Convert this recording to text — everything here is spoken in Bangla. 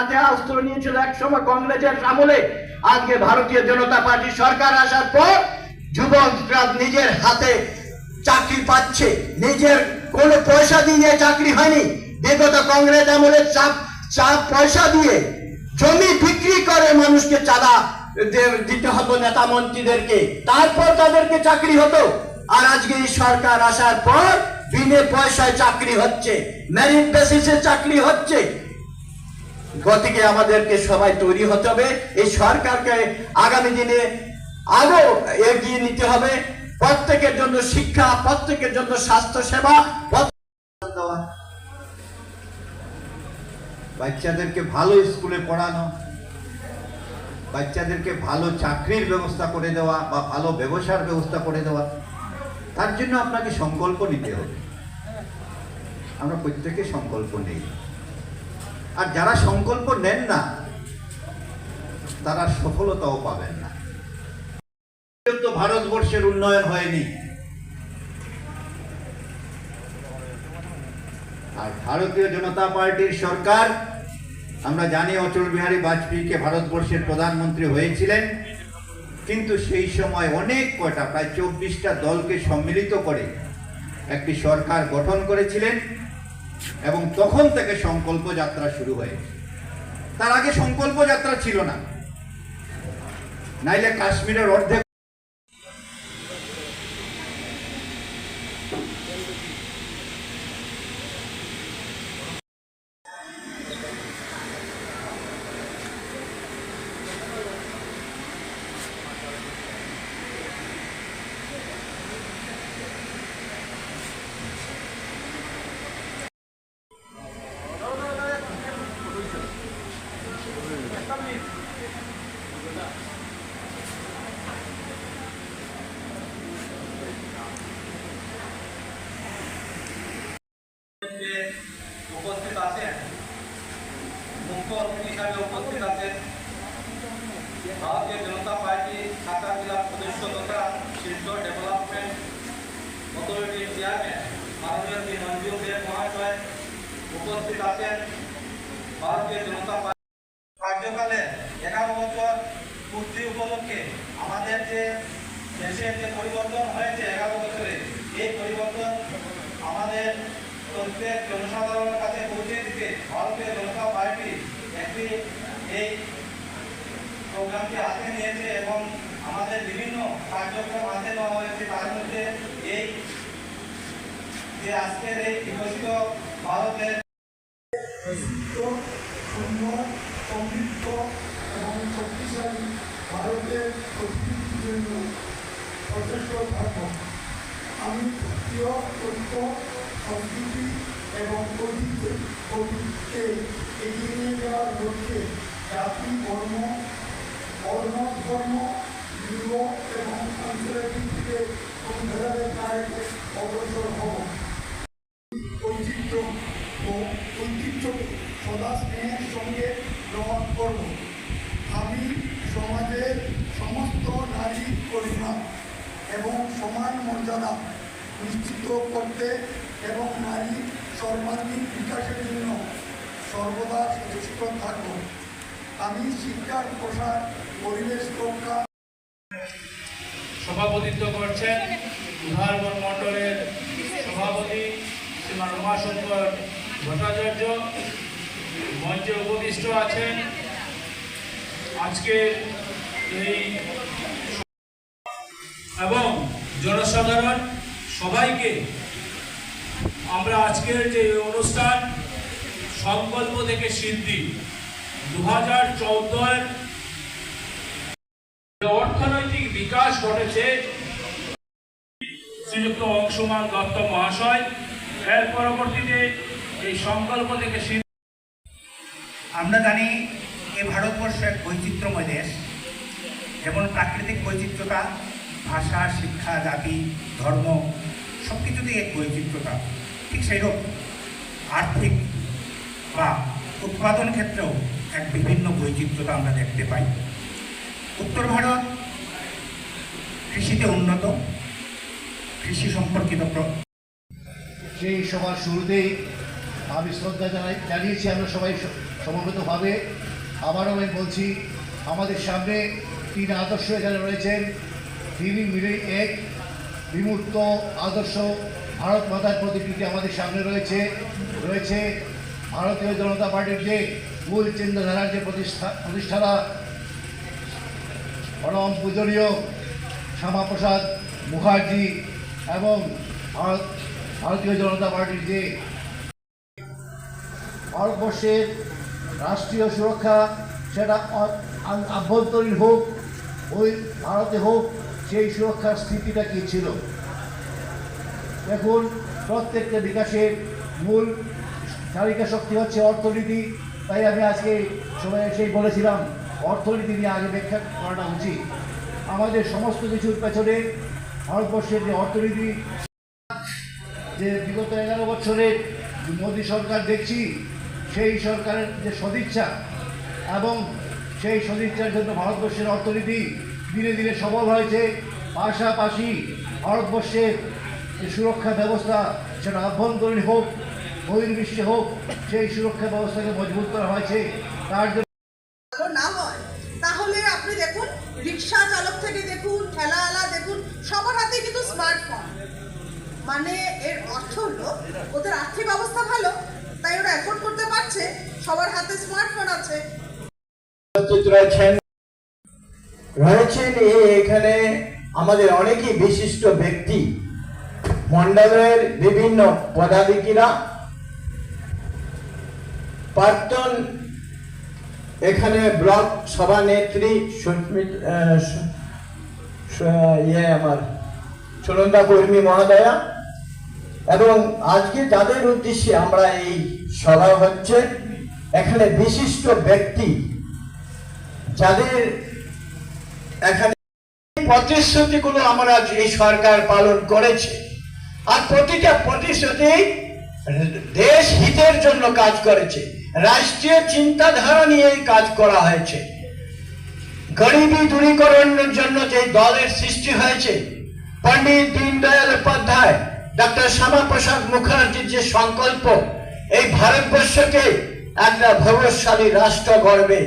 অস্ত্র নিয়েছিল কংগ্রেসের আমলে আজকে ভারতীয় জনতা পার্টি সরকার আসার পর যুবকরা নিজের হাতে চাকরি পাচ্ছে। নিজের কোনো পয়সা দিয়ে চাকরি হয়নি। বিগত কংগ্রেস আমলে চাপ চাপ পয়সা দিয়ে জমি বিক্রি করে মানুষকে চাঁদা দিতে হতো নেতা মন্ত্রীদেরকে। তারপর তাদেরকে চাকরি হতো। আর আজকে এই সরকার আসার পর বিনে পয়সায় চাকরি হচ্ছে। মেরিট বেসিসে চাকরি হচ্ছে। গতিকে আমাদেরকে সবাই তৈরি হতে হবে। এই সরকারকে আগামী দিনে আরও এগিয়ে নিতে হবে। প্রত্যেকের জন্য শিক্ষা, প্রত্যেকের জন্য স্বাস্থ্য সেবা বাচ্চাদেরকে ভালো স্কুলে পড়ানো, বাচ্চাদেরকে ভালো চাকরির ব্যবস্থা করে দেওয়া বা ভালো ব্যবসার ব্যবস্থা করে দেওয়া, তার জন্য আপনাকে সংকল্প নিতে হবে। আমরা প্রত্যেকে সংকল্প নেই। আর যারা সংকল্প নেন না, তারা সফলতাও পাবেন না। তো ভারতবর্ষের উন্নয়ন হয়নি, আর ভারতীয় জনতা পার্টির সরকার, আমরা জানি অটল বিহারী বাজপেয়ীকে ভারতবর্ষের প্রধানমন্ত্রী হয়েছিলেন, কিন্তু সেই সময় অনেক কয়টা, প্রায় চব্বিশটা দলকে সম্মিলিত করে একটি সরকার গঠন করেছিলেন। এবং তখন থেকে সংকল্প যাত্রা শুরু হয়েছে। তার আগে সংকল্প যাত্রা ছিল না। নাইলে কাশ্মীরের অর্ধেক যে উপস্থিত আছেন মুখ্য অতিথি হিসাবে উপস্থিত আছেন ভারতীয় জনতা পার্টি ঢাকা জেলার সদস্য তথা শিল্প ডেভেলপমেন্ট অথরিটির চেয়ারম্যান মাননীয় শ্রী মঞ্জুর দেব মহাশয় উপস্থিত আছেন ভারতীয় জনতা পার্টি কার্যকালে এগারো বছর পূর্তি উপলক্ষে আমাদের যে দেশের যে পরিবর্তন হয়েছে এগারো বছরে, এই পরিবর্তন আমাদের প্রত্যেক জনসাধারণের কাছে পৌঁছে দিতে ভারতীয় জনতা পার্টি একটি এই প্রোগ্রামটি হাতে নিয়েছে এবং আমাদের বিভিন্ন কার্যক্রম হাতে নেওয়া হয়েছে। তার মধ্যে এই যে আজকের এই বিকশিত ঐতিহ্য ঐতিহ্যকে এগিয়ে নিয়ে যাওয়ার লক্ষ্যে জাতি, ধর্ম বর্ণ ধর্ম লিঙ্গ এবং অঞ্চলের দিক থেকে ভেদাভেদ না রেখে অগ্রসর হব। ঐতিহ্য ও ঐতিহ্যকে সদা স্নেহের সঙ্গে গ্রহণ করব। আমি সমাজের সমস্ত নারী কল্যাণ এবং সমান মর্যাদা নিশ্চিত করতে এবং নারী সর্বাঙ্গীন বিকাশের জন্য সর্বদা সচেষ্ট থাকব। আমি শিক্ষার প্রসার, পরিবেশ রক্ষা সভাপতিত্ব করছেন উদাহরণ মণ্ডলের সভাপতি শ্রীমান উমাশঙ্কর ভট্টাচার্য। মঞ্চে উপবিষ্ট আছেন। আজকে এই এবং জনসাধারণ সবাইকে আমরা আজকের যে অনুষ্ঠান, সংকল্প থেকে সিদ্ধি দু হাজার চৌদ্দের অর্থনৈতিক বিকাশ ঘটেছে, শ্রীযুক্ত অংশুমান দত্ত মহাশয়, এর পরবর্তীতে এই সংকল্প থেকে সিদ্ধি। আমরা জানি এ ভারতবর্ষ এক বৈচিত্র্যময় দেশ। যেমন প্রাকৃতিক বৈচিত্র্যতা, ভাষা, শিক্ষা, জাতি, ধর্ম সব কিছুতেই এক বৈচিত্র্যতা। ঠিক সেইরকম। আর্থিক বা উৎপাদন ক্ষেত্রেও এক বিভিন্ন বৈচিত্র্যতা আমরা দেখতে পাই। উত্তর ভারত কৃষিতে উন্নত, কৃষি সম্পর্কিত সেই সবার শুরুতেই আমি শ্রদ্ধা জানাই, জানিয়েছি আমরা সবাই সমবেতভাবে। আবারও আমি বলছি, আমাদের সামনে তিন আদর্শ এখানে রয়েছেন। তিনি মিলে এক, বিমূর্ত, আদর্শ ভারত মাতার প্রতিকৃতি আমাদের সামনে রয়েছে। রয়েছে ভারতীয় জনতা পার্টির যে মূল চিন্তাধারার যে প্রতিষ্ঠা প্রতিষ্ঠাতা পরম পূজনীয় শ্যামাপ্রসাদ মুখার্জি এবং ভারত ভারতীয় জনতা পার্টির যে ভারতবর্ষের রাষ্ট্রীয় সুরক্ষা সেটা আভ্যন্তরীণ হোক, ওই ভারতে হোক, সেই সুরক্ষার স্থিতিটা কী ছিল? দেখুন, প্রত্যেকটা বিকাশের মূল চালিকা শক্তি হচ্ছে অর্থনীতি। তাই আমি আজকে সবাই এসেই বলেছিলাম, অর্থনীতি নিয়ে আগে ব্যাখ্যা করাটা উচিত। আমাদের সমস্ত কিছুর পেছনে ভারতবর্ষের যে অর্থনীতি, যে বিগত এগারো বছরের মোদী সরকার দেখছি, সেই সরকারের যে সদিচ্ছা এবং সেই সদিচ্ছার জন্য ভারতবর্ষের অর্থনীতি ধীরে ধীরে সবল হয়েছে। পাশাপাশি ভারতবর্ষের সুরক্ষা ব্যবস্থা সেটা আভ্যন্তরীণ হোক বহির্বিশ্বে হোক সেই সুরক্ষা ব্যবস্থাকে মজবুত করা হয়েছে তার জন্য না হয় তাহলে আপনি দেখুন রিক্সা চালক থেকে দেখুন ঠেলাওয়ালা দেখুন সবার হাতে কিন্তু স্মার্টফোন মানে এর অর্থ হলো ওদের আর্থিক অবস্থা ভালো তাই ওরা অ্যাফোর্ড করতে পারছে সবার হাতে স্মার্টফোন আছে। রয়েছেন। এখানে আমাদের অনেকই বিশিষ্ট ব্যক্তি। মন্ডলের বিভিন্ন পদাধিকারীরা প্রাক্তন এখানে ব্লক সভানেত্রী ইয়ে আমার সুনন্দা কর্মী মহোদয়া এবং আজকে যাদের উদ্দেশ্যে আমরা এই সভা হচ্ছে, এখানে বিশিষ্ট ব্যক্তি যাদের এখানে প্রতিশ্রুতিগুলো আমরা এই সরকার পালন করেছে আর প্রতিটা প্রতিশ্রুতি দেশ হিতের জন্য কাজ করেছে। রাষ্ট্রীয় চিন্তাধারা নিয়ে কাজ করা হয়েছে। গরিবী দূরীকরণের জন্য যে দলের সৃষ্টি হয়েছে, পণ্ডিত দীনদয়াল উপাধ্যায় ডক্টর শ্যামাপ্রসাদ মুখার্জির যে সংকল্প, এই ভারতবর্ষকে একটা ভবিষ্যৎ রাষ্ট্র গড়বে